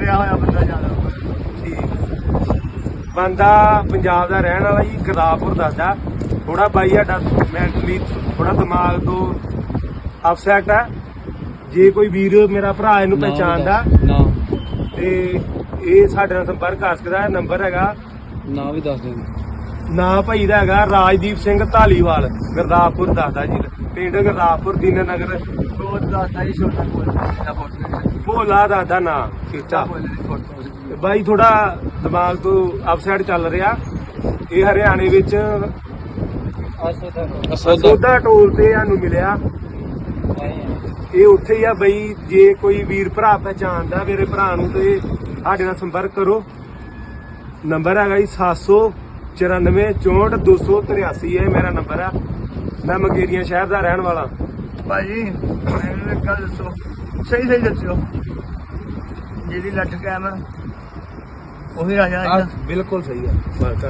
ਮਰਿਆ ਹੋਇਆ ਬੰਦਾ ਜ਼ਿਆਦਾ। ਬੰਦਾ ਪੰਜਾਬ ਦਾ ਰਹਿਣ ਵਾਲਾ ਜੀ ਗੁਰਦਾਸਪੁਰ ਦੱਸਦਾ। ਥੋੜਾ ਬਾਈ ਸਾਡਾ ਮੈਂਟਲੀ ਥੋੜਾ ਦਿਮਾਗ ਤੋਂ ਅਪਸੈਟ ਹੈ ਜੇ ਕੋਈ ਵੀਰ ਮੇਰਾ ਭਰਾ ਇਹਨੂੰ ਪਹਿਚਾਣਦਾ ਨਾ। ਤੇ ਇਹ ਸਾਡੇ ਨਾਲ ਸੰਪਰਕ ਕਰ ਸਕਦਾ ਹੈ ਨੰਬਰ ਹੈਗਾ। ਨਾ ਵੀ ਦੱਸ ਦੇ ਨਾਂ ਭਾਈ ਦਾ ਹੈਗਾ ਰਾਜਦੀਪ ਸਿੰਘ ਧਾਲੀਵਾਲ ਗੁਰਦਾਸਪੁਰ ਦੱਸਦਾ ਜੀ। ਪਿੰਡ ਗੁਰਦਾਸਪੁਰ ਦੀਨਨਗਰ ਬਹੁਤ ਦਾਤਾ ਹੀ ਛੋਟਾ ਬੋਲ ਦਾ ਫੋਟੋ ਭੋਲਾ ਦੱਸਦਾ ਨਾਂ ਚਿੱਟਾ ਬੋਲ ਬਾਈ, ਥੋੜਾ ਦਿਮਾਗ ਤੋਂ ਅਪਸਾਈਡ ਚੱਲ ਰਿਹਾ। ਇਹ ਹਰਿਆਣੇ ਵਿੱਚ ਸੌਦਾ ਟੋਲ ਤੇ ਸਾਨੂੰ ਮਿਲਿਆ। ਇਹ ਉੱਥੇ ਹੀ ਆ ਬਈ, ਜੇ ਕੋਈ ਵੀਰ ਭਰਾ ਪਹਿਚਾਣਦਾ, ਮੇਰੇ ਭਰਾ ਨੂੰ ਤੇ ਸਾਡੇ ਨਾਲ ਸੰਪਰਕ ਕਰੋ। ਨੰਬਰ ਹੈਗਾ ਜੀ 794 283 ਇਹ ਮੇਰਾ ਨੰਬਰ ਆ। ਮੈਂ ਮਗੇਰੀਆਂ ਸ਼ਹਿਰ ਦਾ ਰਹਿਣ ਵਾਲਾ। ਭਾਈ, ਮੈਨੂੰ ਇੱਕ ਗੱਲ ਦੱਸੋ। ਸਹੀ ਸਹੀ ਦੱਸਿਓ। ਜਿਹਦੀ ਲੱਠ ਕੈਮ ਉਹੀ ਰਾਜਾ ਬਿਲਕੁਲ ਸਹੀ ਕਰ।